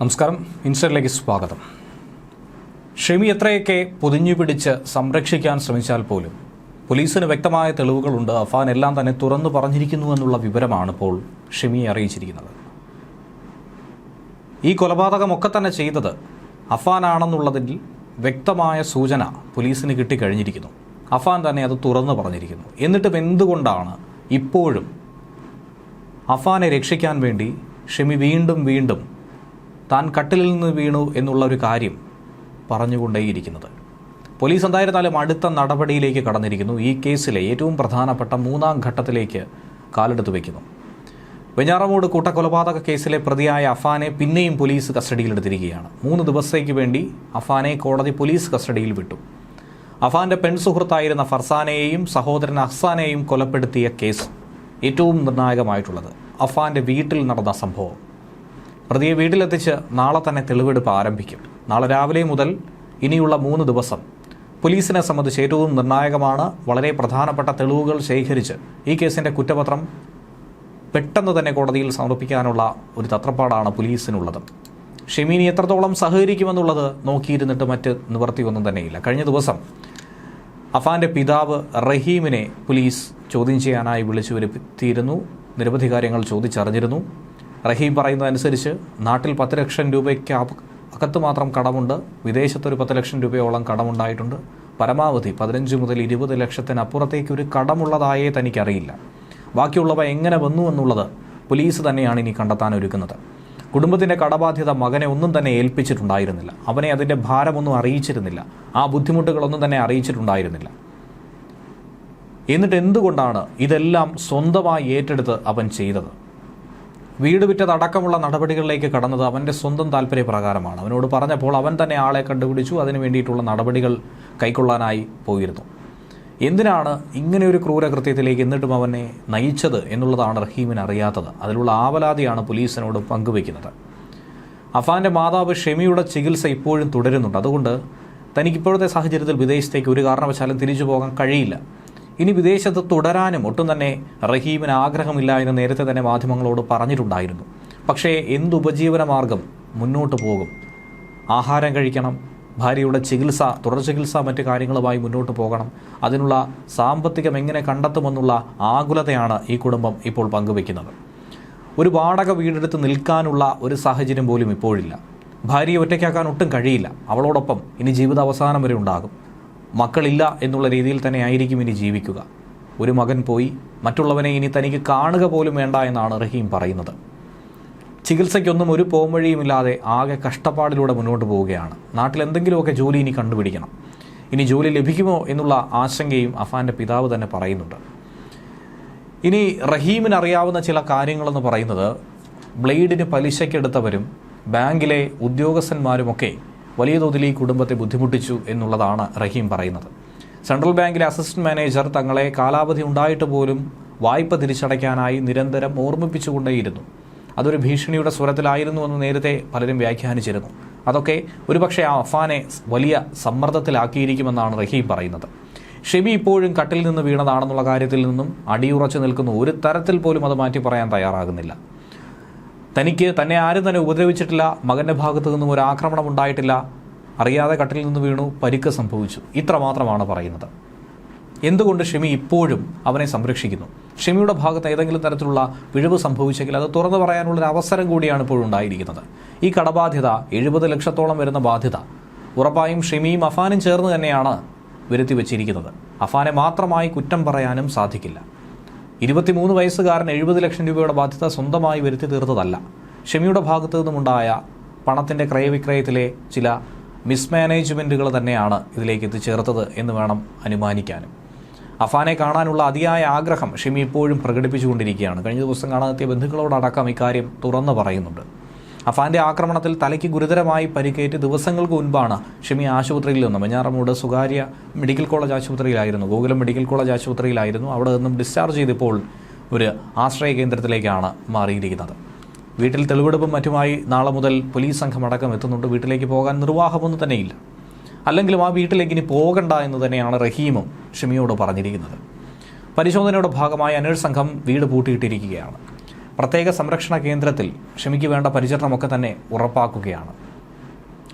നമസ്കാരം. ഇൻസ്റ്റിലേക്ക് സ്വാഗതം. ഷെമി എത്രയൊക്കെ പൊതിഞ്ഞു പിടിച്ച് സംരക്ഷിക്കാൻ ശ്രമിച്ചാൽ പോലും പോലീസിന് വ്യക്തമായ തെളിവുകളുണ്ട്. അഫാൻ എല്ലാം തന്നെ തുറന്നു പറഞ്ഞിരിക്കുന്നു എന്നുള്ള വിവരമാണ് ഇപ്പോൾ ഷെമിയെ അറിയിച്ചിരിക്കുന്നത്. ഈ കൊലപാതകമൊക്കെ തന്നെ ചെയ്തത് അഫാനാണെന്നുള്ളതിൽ വ്യക്തമായ സൂചന പോലീസിന് കിട്ടിക്കഴിഞ്ഞിരിക്കുന്നു. അഫാൻ തന്നെ അത് തുറന്നു പറഞ്ഞിരിക്കുന്നു. എന്നിട്ടും എന്തുകൊണ്ടാണ് ഇപ്പോഴും അഫാനെ രക്ഷിക്കാൻ വേണ്ടി ഷെമി വീണ്ടും വീണ്ടും താൻ കട്ടിലിൽ നിന്ന് വീണു എന്നുള്ള ഒരു കാര്യം പറഞ്ഞുകൊണ്ടേയിരിക്കുന്നത്. പോലീസ് എന്തായിരുന്നാലും അടുത്ത നടപടിയിലേക്ക് കടന്നിരിക്കുന്നു. ഈ കേസിലെ ഏറ്റവും പ്രധാനപ്പെട്ട മൂന്നാം ഘട്ടത്തിലേക്ക് കാലെടുത്ത് വയ്ക്കുന്നു. വെഞ്ഞാറമൂട് കൂട്ടക്കൊലപാതക കേസിലെ പ്രതിയായ അഫാനെ പിന്നെയും പോലീസ് കസ്റ്റഡിയിലെടുത്തിരിക്കുകയാണ് മൂന്ന് ദിവസത്തേക്ക് വേണ്ടി അഫാനെ കോടതി പോലീസ് കസ്റ്റഡിയിൽ വിട്ടു. അഫാന്റെ പെൺസുഹൃത്തായിരുന്ന ഫർസാനെയും സഹോദരൻ അഹ്സാനെയും കൊലപ്പെടുത്തിയ കേസ് ഏറ്റവും നിർണായകമായിട്ടുള്ളത്. അഫാന്റെ വീട്ടിൽ നടന്ന സംഭവം. പ്രതിയെ വീട്ടിലെത്തിച്ച് നാളെ തന്നെ തെളിവെടുപ്പ് ആരംഭിക്കും. നാളെ രാവിലെ മുതൽ ഇനിയുള്ള മൂന്ന് ദിവസം പോലീസിനെ സംബന്ധിച്ച് ഏറ്റവും നിർണായകമാണ് വളരെ പ്രധാനപ്പെട്ട തെളിവുകൾ ശേഖരിച്ച് ഈ കേസിന്റെ കുറ്റപത്രം പെട്ടെന്ന് തന്നെ കോടതിയിൽ സമർപ്പിക്കാനുള്ള ഒരു തത്രപ്പാടാണ് പോലീസിനുള്ളത്. ഷെമീനി എത്രത്തോളം സഹകരിക്കുമെന്നുള്ളത് നോക്കിയിരുന്നിട്ട് മറ്റ് നിവർത്തിയൊന്നും തന്നെയില്ല. കഴിഞ്ഞ ദിവസം അഫാന്റെ പിതാവ് റഹീമിനെ പോലീസ് ചോദ്യം ചെയ്യാനായി വിളിച്ചു വരുത്തിയിരുന്നു. നിരവധി കാര്യങ്ങൾ ചോദിച്ചറിഞ്ഞിരുന്നു. റഹീം പറയുന്നതനുസരിച്ച് നാട്ടിൽ പത്ത് ലക്ഷം രൂപയ്ക്ക് അകത്ത് മാത്രം കടമുണ്ട്. വിദേശത്തൊരു പത്ത് ലക്ഷം രൂപയോളം കടമുണ്ടായിട്ടുണ്ട്. പരമാവധി പതിനഞ്ച് മുതൽ ഇരുപത് ലക്ഷത്തിനപ്പുറത്തേക്ക് ഒരു കടമുള്ളതായേ തനിക്കറിയില്ല. ബാക്കിയുള്ളവ എങ്ങനെ വന്നു എന്നുള്ളത് പോലീസ് തന്നെയാണ് ഇനി കണ്ടെത്താൻ ഒരുക്കുന്നത്. കുടുംബത്തിന്റെ കടബാധ്യത മകനെ ഒന്നും തന്നെ ഏൽപ്പിച്ചിട്ടുണ്ടായിരുന്നില്ല. അവനെ അതിന്റെ ഭാരമൊന്നും അറിയിച്ചിരുന്നില്ല. ആ ബുദ്ധിമുട്ടുകളൊന്നും തന്നെ അറിയിച്ചിട്ടുണ്ടായിരുന്നില്ല. എന്നിട്ട് എന്തുകൊണ്ടാണ് ഇതെല്ലാം സ്വന്തമായി ഏറ്റെടുത്ത് അവൻ ചെയ്തത്? വീട് വിറ്റതടക്കമുള്ള നടപടികളിലേക്ക് കടന്നത് അവന്റെ സ്വന്തം താല്പര്യപ്രകാരമാണ് അവനോട് പറഞ്ഞപ്പോൾ അവൻ തന്നെ ആളെ കണ്ടുപിടിച്ചു. അതിനു വേണ്ടിയിട്ടുള്ള നടപടികൾ കൈക്കൊള്ളാനായി പോയിരുന്നു. എന്തിനാണ് ഇങ്ങനെ ഒരു ക്രൂരകൃത്യത്തിലേക്ക് എന്നിട്ടും അവനെ നയിച്ചത് എന്നുള്ളതാണ് റഹീമിന് അറിയാത്തത്. അതിലുള്ള ആവലാതിയാണ് പോലീസിനോട് പങ്കുവയ്ക്കുന്നത്. അഫാന്റെ മാതാവ് ഷെമിയുടെ ചികിത്സ ഇപ്പോഴും തുടരുന്നുണ്ട്. അതുകൊണ്ട് തനിക്കിപ്പോഴത്തെ സാഹചര്യത്തിൽ വിദേശത്തേക്ക് ഒരു കാരണവശാലും തിരിച്ചു പോകാൻ കഴിയില്ല. ഇനി വിദേശത്ത് തുടരാനും ഒട്ടും തന്നെ റഹീമിന് ആഗ്രഹമില്ല എന്ന് നേരത്തെ തന്നെ മാധ്യമങ്ങളോട് പറഞ്ഞിട്ടുണ്ടായിരുന്നു. പക്ഷേ എന്ത് ഉപജീവന മാർഗം മുന്നോട്ട് പോകും? ആഹാരം കഴിക്കണം ഭാര്യയുടെ ചികിത്സ തുടർ ചികിത്സ മറ്റ് കാര്യങ്ങളുമായി മുന്നോട്ട് പോകണം അതിനുള്ള സാമ്പത്തികം എങ്ങനെ കണ്ടെത്തുമെന്നുള്ള ആകുലതയാണ് ഈ കുടുംബം ഇപ്പോൾ പങ്കുവെക്കുന്നത് ഒരു വാടക വീടെടുത്ത് നിൽക്കാനുള്ള ഒരു സാഹചര്യം പോലും ഇപ്പോഴില്ല. ഭാര്യയെ ഒറ്റയ്ക്കാക്കാൻ ഒട്ടും കഴിയില്ല. അവളോടൊപ്പം ഇനി ജീവിത അവസാനം വരെ ഉണ്ടാകും. മക്കളില്ല എന്നുള്ള രീതിയിൽ തന്നെ ആയിരിക്കും ഇനി ജീവിക്കുക. ഒരു മകൻ പോയി മറ്റുള്ളവനെ ഇനി തനിക്ക് കാണുക പോലും വേണ്ട എന്നാണ് റഹീം പറയുന്നത്. ചികിത്സയ്ക്കൊന്നും ഒരു പോംവഴിയുമില്ലാതെ ആകെ കഷ്ടപ്പാടിലൂടെ മുന്നോട്ട് പോവുകയാണ്. നാട്ടിൽ എന്തെങ്കിലുമൊക്കെ ജോലി ഇനി കണ്ടുപിടിക്കണം. ഇനി ജോലി ലഭിക്കുമോ എന്നുള്ള ആശങ്കയും അഫാന്റെ പിതാവ് തന്നെ പറയുന്നുണ്ട്. ഇനി റഹീമിന് അറിയാവുന്ന ചില കാര്യങ്ങളെന്ന് പറയുന്നത് ബ്ലേഡിന് പലിശയ്ക്കെടുത്തവരും ബാങ്കിലെ ഉദ്യോഗസ്ഥന്മാരുമൊക്കെ വലിയ തോതിൽ ഈ കുടുംബത്തെ ബുദ്ധിമുട്ടിച്ചു എന്നുള്ളതാണ് റഹീം പറയുന്നത്. സെൻട്രൽ ബാങ്കിലെ അസിസ്റ്റന്റ് മാനേജർ തങ്ങളെ കാലാവധി ഉണ്ടായിട്ട് പോലും വായ്പ തിരിച്ചടയ്ക്കാനായി നിരന്തരം ഓർമ്മിപ്പിച്ചുകൊണ്ടേയിരുന്നു. അതൊരു ഭീഷണിയുടെ സ്വരത്തിലായിരുന്നു എന്ന് നേരത്തെ പലരും വ്യാഖ്യാനിച്ചിരുന്നു. അതൊക്കെ ഒരുപക്ഷെ ആ അഫാനെ വലിയ സമ്മർദ്ദത്തിലാക്കിയിരിക്കുമെന്നാണ് റഹീം പറയുന്നത്. ഷെബി ഇപ്പോഴും കട്ടിൽ നിന്ന് വീണതാണെന്നുള്ള കാര്യത്തിൽ നിന്നും അടിയുറച്ചു നിൽക്കുന്ന ഒരു തരത്തിൽ പോലും അത് മാറ്റി പറയാൻ തയ്യാറാകുന്നില്ല. തനിക്ക് തന്നെ ആരും തന്നെ ഉപദ്രവിച്ചിട്ടില്ല മകന്റെ ഭാഗത്തു നിന്നും ഒരു ആക്രമണം ഉണ്ടായിട്ടില്ല. അറിയാതെ കട്ടിൽ നിന്ന് വീണു പരിക്ക് സംഭവിച്ചു. ഇത്ര മാത്രമാണ് പറയുന്നത്. എന്തുകൊണ്ട് ഷെമി ഇപ്പോഴും അവനെ സംരക്ഷിക്കുന്നു? ഷെമിയുടെ ഭാഗത്ത് ഏതെങ്കിലും തരത്തിലുള്ള പിഴവ് സംഭവിച്ചെങ്കിൽ അത് തുറന്നു പറയാനുള്ള ഒരു അവസരം കൂടിയാണ് ഇപ്പോഴും ഉണ്ടായിരിക്കുന്നത്. ഈ കടബാധ്യത എഴുപത് ലക്ഷത്തോളം വരുന്ന ബാധ്യത ഉറപ്പായും ഷെമിയും അഫാനും ചേർന്ന് തന്നെയാണ് വരുത്തി വെച്ചിരിക്കുന്നത് അഫാനെ മാത്രമായി കുറ്റം പറയാനും സാധിക്കില്ല. ഇരുപത്തിമൂന്ന് വയസ്സുകാരൻ എഴുപത് ലക്ഷം രൂപയുടെ ബാധ്യത സ്വന്തമായി വരുത്തി തീർത്തതല്ല. ഷെമിയുടെ ഭാഗത്തു നിന്നുമുണ്ടായ പണത്തിന്റെ ക്രയവിക്രയത്തിലെ ചില മിസ്മാനേജ്മെന്റുകൾ തന്നെയാണ് ഇതിലേക്ക് എത്തിച്ചേർത്തത് എന്ന് വേണം അനുമാനിക്കാനും. അഫാനെ കാണാനുള്ള അതിയായ ആഗ്രഹം ഷെമി ഇപ്പോഴും പ്രകടിപ്പിച്ചുകൊണ്ടിരിക്കുകയാണ്. കഴിഞ്ഞ ദിവസം കാണാനെത്തിയ ബന്ധുക്കളോടടക്കം ഇക്കാര്യം തുറന്നു പറയുന്നുണ്ട്. അഫാന്റെ ആക്രമണത്തിൽ തലയ്ക്ക് ഗുരുതരമായി പരിക്കേറ്റ് ദിവസങ്ങൾക്ക് മുൻപാണ് ഷെമി ആശുപത്രിയിൽ നിന്നും വെഞ്ഞാറമൂട് സ്വകാര്യ മെഡിക്കൽ കോളേജ് ആശുപത്രിയിലായിരുന്നു. ഗോകുലം മെഡിക്കൽ കോളേജ് ആശുപത്രിയിലായിരുന്നു. അവിടെ നിന്നും ഡിസ്ചാർജ് ചെയ്തിപ്പോൾ ഒരു ആശ്രയ കേന്ദ്രത്തിലേക്കാണ് മാറിയിരിക്കുന്നത്. വീട്ടിൽ തെളിവെടുപ്പും മറ്റുമായി നാളെ മുതൽ പോലീസ് സംഘം അടക്കം എത്തുന്നുണ്ട്. വീട്ടിലേക്ക് പോകാൻ നിർവാഹമൊന്നും തന്നെയില്ല. അല്ലെങ്കിലും ആ വീട്ടിലേക്ക് ഇനി പോകണ്ട എന്ന് തന്നെയാണ് റഹീമും ഷമിയോട് പറഞ്ഞിരിക്കുന്നത്. പരിശോധനയുടെ ഭാഗമായി അന്വേഷണ സംഘം വീട് പൂട്ടിയിട്ടിരിക്കുകയാണ്. പ്രത്യേക സംരക്ഷണ കേന്ദ്രത്തിൽ ഷമിക്ക് വേണ്ട പരിചരണമൊക്കെ തന്നെ ഉറപ്പാക്കുകയാണ്.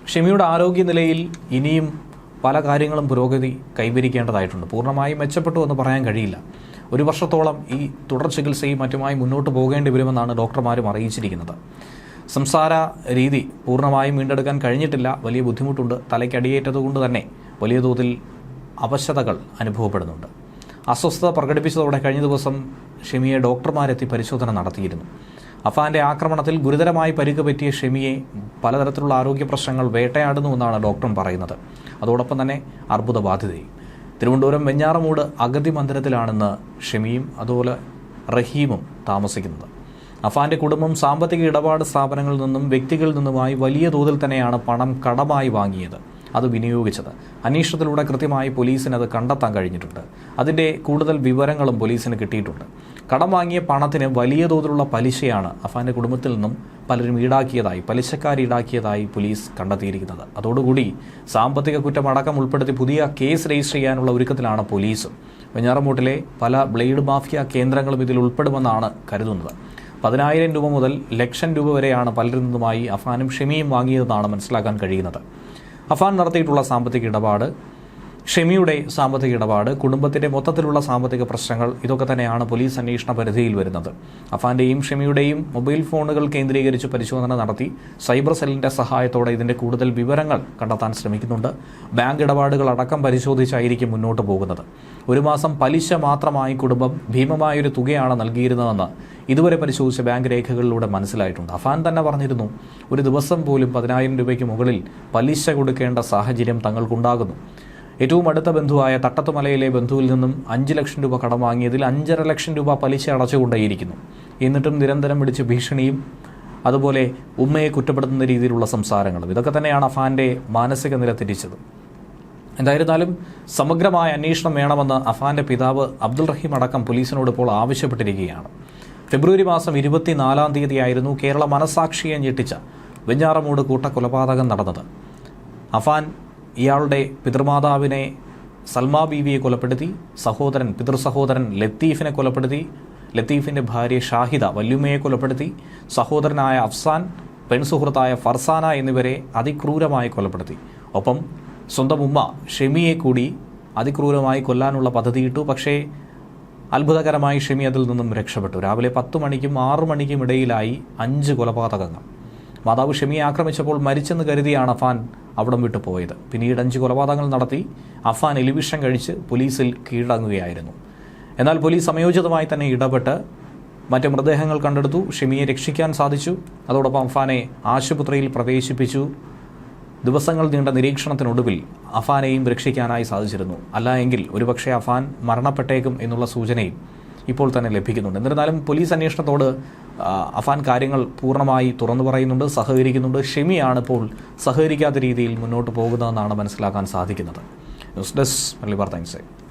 ഷമിയുടെ ആരോഗ്യനിലയിൽ ഇനിയും പല കാര്യങ്ങളും പുരോഗതി കൈവരിക്കേണ്ടതായിട്ടുണ്ട്. പൂർണമായും മെച്ചപ്പെട്ടു എന്ന് പറയാൻ കഴിയില്ല. ഒരു വർഷത്തോളം ഈ തുടർ ചികിത്സയും മറ്റുമായി മുന്നോട്ട് പോകേണ്ടി വരുമെന്നാണ് ഡോക്ടർമാരും അറിയിച്ചിരിക്കുന്നത്. സംസാര രീതി പൂർണമായും വീണ്ടെടുക്കാൻ കഴിഞ്ഞിട്ടില്ല. വലിയ ബുദ്ധിമുട്ടുണ്ട്. തലയ്ക്കടിയേറ്റതുകൊണ്ട് തന്നെ വലിയ തോതിൽ അവശതകൾ അനുഭവപ്പെടുന്നുണ്ട്. അസ്വസ്ഥത പ്രകടിപ്പിച്ചതോടെ കഴിഞ്ഞ ദിവസം ഷെമിയെ ഡോക്ടർമാരെത്തി പരിശോധന നടത്തിയിരുന്നു. അഫാന്റെ ആക്രമണത്തിൽ ഗുരുതരമായി പരിക്ക് പറ്റിയ ഷെമിയെ പലതരത്തിലുള്ള ആരോഗ്യ പ്രശ്നങ്ങൾ വേട്ടയാടുന്നുവെന്നാണ് ഡോക്ടറും പറയുന്നത്. അതോടൊപ്പം തന്നെ അർബുദബാധിതയും. തിരുവനന്തപുരം വെഞ്ഞാറമൂട് അഗതി മന്ദിരത്തിലാണെന്ന് ഷെമിയും അതുപോലെ റഹീമും താമസിക്കുന്നത്. അഫാന്റെ കുടുംബം സാമ്പത്തിക ഇടപാട് സ്ഥാപനങ്ങളിൽ നിന്നും വ്യക്തികളിൽ നിന്നുമായി വലിയ തോതിൽ തന്നെയാണ് പണം കടമായി വാങ്ങിയത്. അത് വിനിയോഗിച്ചത്. അന്വേഷണത്തിലൂടെ കൃത്യമായി പോലീസിന് അത് കണ്ടെത്താൻ കഴിഞ്ഞിട്ടുണ്ട്. അതിന്റെ കൂടുതൽ വിവരങ്ങളും പോലീസിന് കിട്ടിയിട്ടുണ്ട്. കടം വാങ്ങിയ പണത്തിന് വലിയ തോതിലുള്ള പലിശയാണ് അഫാന്റെ കുടുംബത്തിൽ നിന്നും പലരും ഈടാക്കിയതായി പലിശക്കാർ ഈടാക്കിയതായി പോലീസ് കണ്ടെത്തിയിരിക്കുന്നത്. അതോടുകൂടി സാമ്പത്തിക കുറ്റം അടക്കം ഉൾപ്പെടുത്തി പുതിയ കേസ് രജിസ്റ്റർ ചെയ്യാനുള്ള ഒരുക്കത്തിലാണ് പോലീസും. വെഞ്ഞാറമൂട്ടിലെ പല ബ്ലേഡ് മാഫിയ കേന്ദ്രങ്ങളും ഇതിൽ ഉൾപ്പെടുമെന്നാണ് കരുതുന്നത്. പതിനായിരം രൂപ മുതൽ ലക്ഷം രൂപ വരെയാണ് പലരിൽ നിന്നുമായി അഫാനും ഷെമിയും വാങ്ങിയതെന്നാണ് മനസ്സിലാക്കാൻ കഴിയുന്നത്. അഫാൻ നടത്തിയിട്ടുള്ള സാമ്പത്തിക ഇടപാട് ഷെമിയുടെ സാമ്പത്തിക ഇടപാട് കുടുംബത്തിന്റെ മൊത്തത്തിലുള്ള സാമ്പത്തിക പ്രശ്നങ്ങൾ ഇതൊക്കെ തന്നെയാണ് പോലീസ് അന്വേഷണ പരിധിയിൽ വരുന്നത്. അഫാന്റെയും ഷെമിയുടെയും മൊബൈൽ ഫോണുകൾ കേന്ദ്രീകരിച്ച് പരിശോധന നടത്തി സൈബർ സെല്ലിന്റെ സഹായത്തോടെ ഇതിന്റെ കൂടുതൽ വിവരങ്ങൾ കണ്ടെത്താൻ ശ്രമിക്കുന്നുണ്ട്. ബാങ്ക് ഇടപാടുകൾ അടക്കം പരിശോധിച്ചായിരിക്കും മുന്നോട്ട് പോകുന്നത്. ഒരു മാസം പലിശ മാത്രമായി കുടുംബം ഭീമമായൊരു തുകയാണ് നൽകിയിരുന്നതെന്ന് ഇതുവരെ പരിശോധിച്ച ബാങ്ക് രേഖകളിലൂടെ മനസ്സിലായിട്ടുണ്ട്. അഫാൻ തന്നെ പറഞ്ഞിരുന്നു ഒരു ദിവസം പോലും പതിനായിരം രൂപയ്ക്ക് മുകളിൽ പലിശ കൊടുക്കേണ്ട സാഹചര്യം തങ്ങൾക്കുണ്ടാകുന്നു. ഏറ്റവും അടുത്ത ബന്ധുവായ തട്ടത്തുമലയിലെ ബന്ധുവിൽ നിന്നും അഞ്ച് ലക്ഷം രൂപ കടം വാങ്ങിയതിൽ അഞ്ചര ലക്ഷം രൂപ പലിശ അടച്ചുകൊണ്ടേയിരിക്കുന്നു. എന്നിട്ടും നിരന്തരം പിടിച്ച് ഭീഷണിയും അതുപോലെ ഉമ്മയെ കുറ്റപ്പെടുത്തുന്ന രീതിയിലുള്ള സംസാരങ്ങളും. ഇതൊക്കെ തന്നെയാണ് അഫാന്റെ മാനസിക നില തിരിച്ചത് എന്തായിരുന്നാലും സമഗ്രമായ അന്വേഷണം വേണമെന്ന് അഫാന്റെ പിതാവ് അബ്ദുൾ റഹീം അടക്കം പോലീസിനോട് ഇപ്പോൾ ആവശ്യപ്പെട്ടിരിക്കുകയാണ്. ഫെബ്രുവരി മാസം ഇരുപത്തിനാലാം തീയതിയായിരുന്നു കേരള മനസാക്ഷിയെ ഞെട്ടിച്ച വെഞ്ഞാറമൂട് കൂട്ടക്കൊലപാതകം നടന്നത്. അഫാൻ ഇയാളുടെ പിതൃമാതാവിനെ സൽമാ ബീവിയെ കൊലപ്പെടുത്തി സഹോദരൻ പിതൃസഹോദരൻ ലത്തീഫിനെ കൊലപ്പെടുത്തി ലത്തീഫിന്റെ ഭാര്യ ഷാഹിദ വല്യുമ്മയെ കൊലപ്പെടുത്തി സഹോദരനായ അഫ്സാൻ പെൺസുഹൃത്തായ ഫർസാന എന്നിവരെ അതിക്രൂരമായി കൊലപ്പെടുത്തി. ഒപ്പം സ്വന്തം ഉമ്മ ഷെമിയെ കൂടി അതിക്രൂരമായി കൊല്ലാനുള്ള പദ്ധതിയിട്ടു പക്ഷേ അത്ഭുതകരമായി ഷെമി അതിൽ നിന്നും രക്ഷപ്പെട്ടു. രാവിലെ പത്ത് മണിക്കും ആറു മണിക്കും ഇടയിലായി അഞ്ച് കൊലപാതകങ്ങൾ. മാതാവ് ഷെമിയെ ആക്രമിച്ചപ്പോൾ മരിച്ചെന്ന് കരുതിയാണ് അഫാൻ അവിടം വിട്ടു പോയത്. പിന്നീട് അഞ്ച് കൊലപാതകങ്ങൾ നടത്തി അഫാൻ എലിവിഷൻ കഴിച്ച് പോലീസിൽ കീഴടങ്ങുകയായിരുന്നു. എന്നാൽ പോലീസ് സമയോചിതമായി തന്നെ ഇടപെട്ട് മറ്റ് മൃതദേഹങ്ങൾ കണ്ടെടുത്തു. ഷെമിയെ രക്ഷിക്കാൻ സാധിച്ചു. അതോടൊപ്പം അഫാനെ ആശുപത്രിയിൽ പ്രവേശിപ്പിച്ചു. ദിവസങ്ങൾ നീണ്ട നിരീക്ഷണത്തിനൊടുവിൽ അഫാനെയും രക്ഷിക്കാനായി സാധിച്ചിരുന്നു. അല്ല എങ്കിൽ ഒരുപക്ഷെ അഫാൻ മരണപ്പെട്ടേക്കും എന്നുള്ള സൂചനയും ഇപ്പോൾ തന്നെ ലഭിക്കുന്നുണ്ട്. എന്നിരുന്നാലും പോലീസ് അന്വേഷണത്തോട് അഫാൻ കാര്യങ്ങൾ പൂർണമായി തുറന്നു പറയുന്നുണ്ട് സഹകരിക്കുന്നുണ്ട്. ഷെമിയാണ് ഇപ്പോൾ സഹകരിക്കാത്ത രീതിയിൽ മുന്നോട്ട് പോകുന്നതെന്നാണ് മനസ്സിലാക്കാൻ സാധിക്കുന്നത്. News desk Malabar insight.